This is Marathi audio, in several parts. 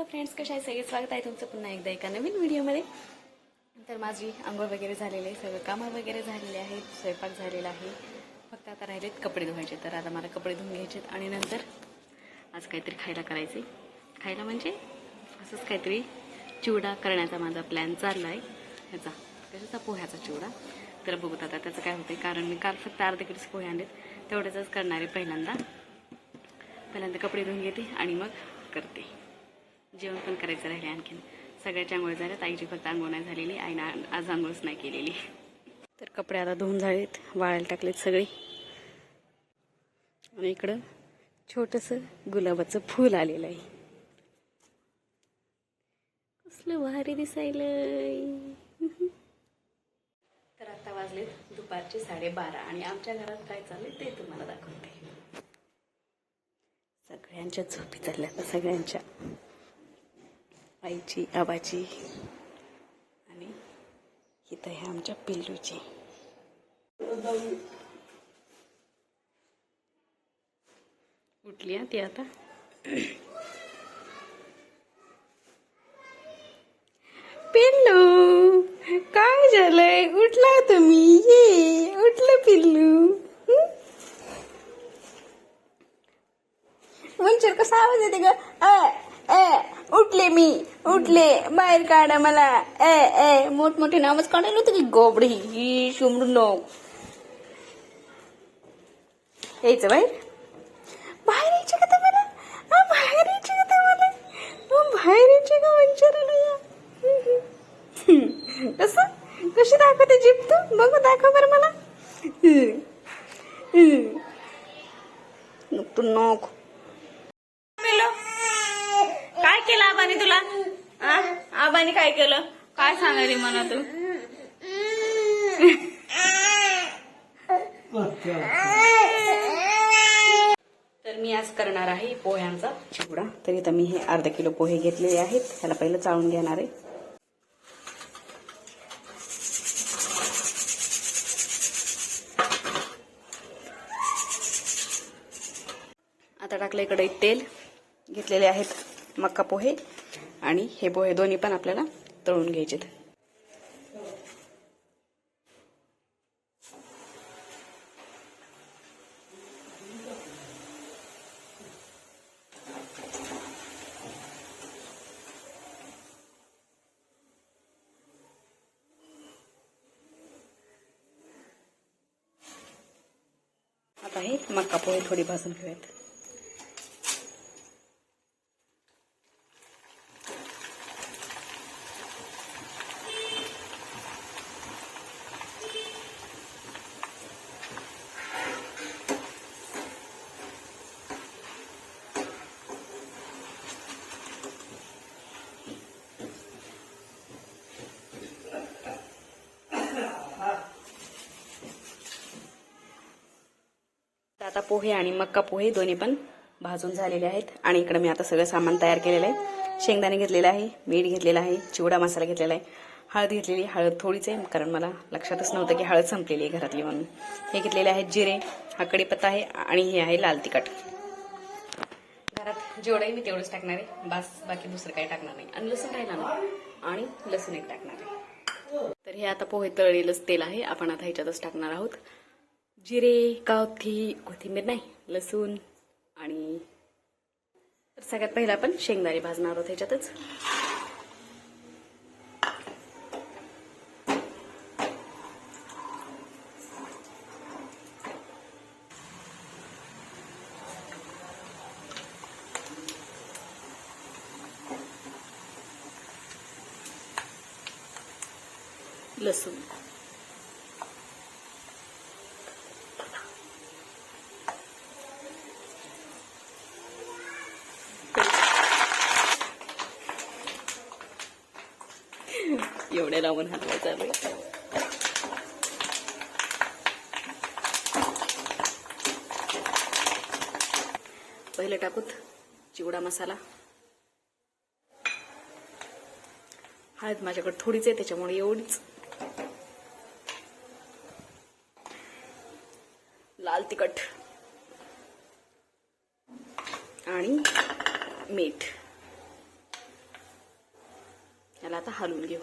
हॅलो फ्रेंड्स कशा आहे सगळे स्वागत आहे तुमचं पुन्हा एकदा एका नवीन व्हिडिओमध्ये. तर माझी आंघोळ वगैरे झालेली आहे सगळं कामं वगैरे झालेले आहेत स्वयंपाक झालेला आहे. फक्त आता राहिलेत कपडे धुवायचे तर आता मला कपडे धुवून आहेत आणि नंतर आज काहीतरी खायला करायचे खायला म्हणजे असंच काहीतरी चिवडा करण्याचा माझा प्लॅन चालला आहे ह्याचा कशाचा पोह्याचा चिवडा? तर बघूत आता त्याचं काय होतं कारण मी काल फक्त अर्धे किलोच पोहे आणलेत. तेवढ्याच करणार आहे पहिल्यांदा. पहिल्यांदा कपडे धुवून घेते आणि मग करते. जेवण पण करायचं राहिले आणखीन. सगळ्याच्या आंघोळ झाल्या. ताईची फक्त आंघोळ नाही झालेली. आईनं आज आंघोळच नाही केलेली. तर कपडे आता धुवून झालेत. वाळायला टाकलेत सगळे. आणि इकडं छोटंसं गुलाबाचं फूल आलेलं आहे. कसलं भारी दिसायलंय. तर आता वाजले दुपारचे साडेबारा आणि आमच्या घरात काय चाललंय ते तुम्हाला दाखवते. सगळ्यांच्या झोपी चालल्या सगळ्यांच्या. आईची आबाची. आणि इथं आहे आमच्या पिल्लूची. उठली ती आता पिल्लू काय झालंय उठला तुम्ही ये उठलं पिल्लू हं? मंचर कसा आवाज येते ग अ, अ, उठले मी उठले. बाहेर काढा मला. ए ए मोठमोठे नावच काढायला होते की गोबडी? ही शुमडू नो यायचं बाहेर? बाहेर यायचे का तुम्हाला? बाहेर यायचे का तुम्हाला? हा, बाहेर यायचे का मंचराला या कसं? कशी दाखवते जीप तू? बघू दाखव बरं मला. तू नोक. काय केलं आबाने तुला? आबाने काय केलं? काय सांगायली मला तू? तर मी आज करणार आहे पोह्यांचा चिवडा. तर इथं मी हे अर्धा किलो पोहे घेतलेले आहेत. ह्याला पहिलं चाळून घेणार आहे. आता टाकलं इकडे तेल. घेतलेले आहेत मक्का पोहे. आणि हे पोहे दोन्ही पण आपल्याला तळून घ्यायचेत. आता हे मक्का पोहे थोडी भाजून घेऊयात. आता पोहे आणि मक्का पोहे दोन्ही पण भाजून झालेले आहेत. आणि इकडे मी आता सगळं सामान तयार केलेलं आहे. शेंगदाणे घेतलेलं आहे मीठ घेतलेलं आहे चिवडा मसाला घेतलेला आहे. हळद घेतलेली हळद थोडीच आहे कारण मला लक्षातच नव्हतं की हळद संपलेली आहे घरातली म्हणून. हे घेतलेले आहेत जिरे हा कढीपत्ता आहे आणि हे आहे लाल तिखट. घरात जेवढंही मी तेवढंच टाकणार आहे. बास बाकी दुसरं काही टाकणार नाही. आणि लसूण राहिला ना? आणि लसूण एक टाकणार आहे. तर हे आता पोहे तळलेलंच तेल आहे. आपण आता ह्याच्यातच टाकणार आहोत. जिरे कावथी कोथिंबीर नाही लसूण आणि तर सगळ्यात पहिला आपण शेंगदाणे भाजणार आहोत ह्याच्यातच. लसूण. एवढे लावून हलवायचं आहे. पहिले टाकूत चिवडा मसाला. हळद माझ्याकडे थोडीच आहे त्याच्यामुळे एवढीच. लाल तिखट. आणि मीठ. याला आता हलवून घेऊ.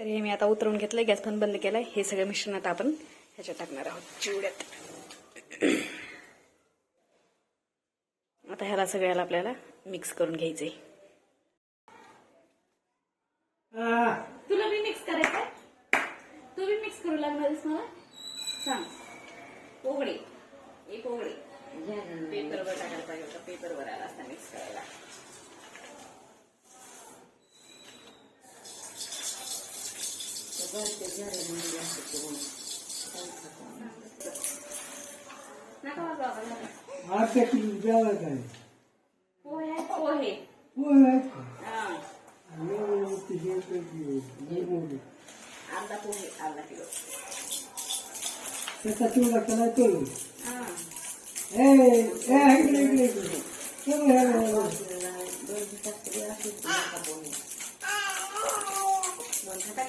तर हे मी आता उतरवून घेतलंय. गॅस पण बंद केलाय. हे सगळं मिश्रण आता आपण ह्याच्यात टाकणार आहोत. चिवड्यात. आता ह्याला सगळ्याला आपल्याला मिक्स करून घ्यायचंय. तुला बी मिक्स करायचंय? तू बी मिक्स करू लागणारस मला? सांग. पोगडी एक पोगडी पेपरवर टाकायला पाहिजे होतं. पेपरवर आला असता मिक्स करायला. नका वाजवा आता, नका. आजच्या किलो जेवायचं आहे पोहे आहेत, पोहे पोहे आहेत का? हा. एवढे ते जेवतात की, लई मोठे. अर्धा पोहे अर्धा किलो त्याचा चिवडा केला तो हा. ए ए इकडे इकडे इकडे चलो ह्या ह्या. दोन खटाक.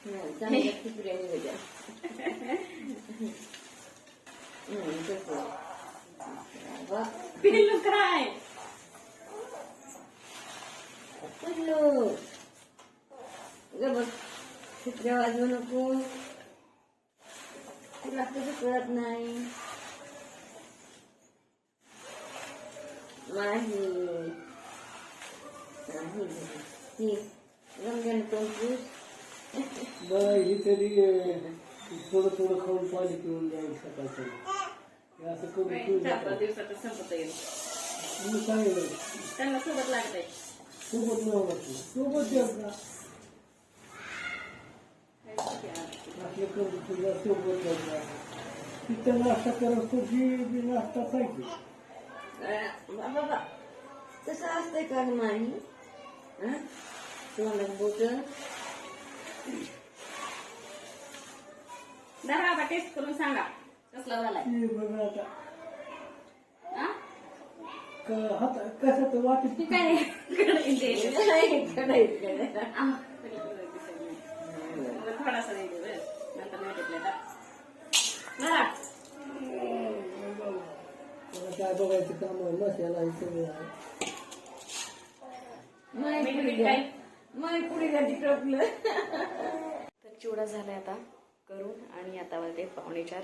पिल्लू काय कुत्र्या वाजवू नको तुला तुझं कळत नाही नाही नाही ही रमजान पंचवीस बरं ही तरी थोडं थोडं खाऊन पाणी पिऊन जाईल सकाळचं. हे असं करून पिऊन चार पाच दिवसात संपत येईल. मी सांगितलं त्यांना सोबत लागत आहे सोबत नाही होणार तू. सोबत असलं करून सोबत तिथं नाश्ता करत बी नाश्ता पाहिजे बाबा कसं असतंय का ग माही हं? तुम्हाला बोट? जरा बाबा टेस्ट करून सांगा कसला झालाय ती बघ आता हा? क- हात कसं तर वाटत ती काय कढई दे. कढईत आ, मग थोडासा दे दे, बरं. नंतर नाही घेतलं तर. जरा. मला काय बघायचं काम आहे मसाला हे पुढे तर चिवडा झालाय आता करून आणि आता वाजले पावणे चार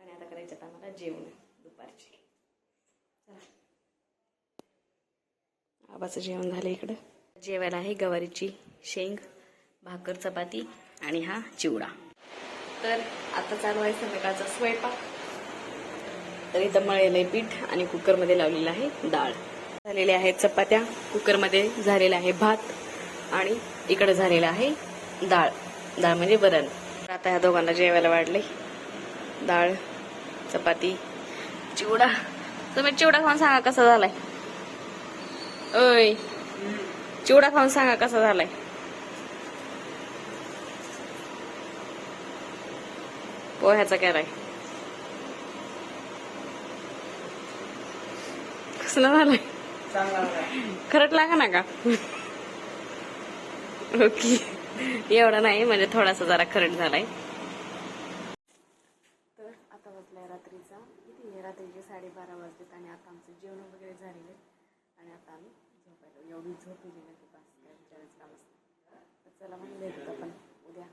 आणि आता करायचं आता आम्हाला जेवण दुपारचे. चला. आबाचं जेवण झालं इकडं. जेवायला आहे गवारीची शेंग भाकर चपाती आणि हा चिवडा. तर आता चालू आहे संध्याकाळचा स्वयंपाक. तर इथं मळलेलं आहे पीठ आणि कुकरमध्ये लावलेलं आहे डाळ. झालेल्या आहेत चपात्या. कुकरमध्ये झालेला आहे भात. आणि इकडे झालेलं आहे डाळ. डाळ म्हणजे वरण. आता ह्या दोघांना जेवायला वाढले डाळ चपाती चिवडा. तुम्ही चिवडा खाऊन सांगा कसा झालाय? ओय चिवडा खाऊन सांगा कसा झालाय? पोह्याचा केलाय कसला झालाय. खरंच लागा ना का? ओके. एवढा नाही म्हणजे थोडासा जरा करंट झालाय. तर आता वाजलाय रात्रीचा. किती रात्रीचे साडेबारा वाजलेत आणि आता आमचं जेवण वगैरे झालेले आणि आता आम्ही झोपायलो एवढी झोप दिली ना की पाच काम तर चला मग भेटतो आपण. उद्या.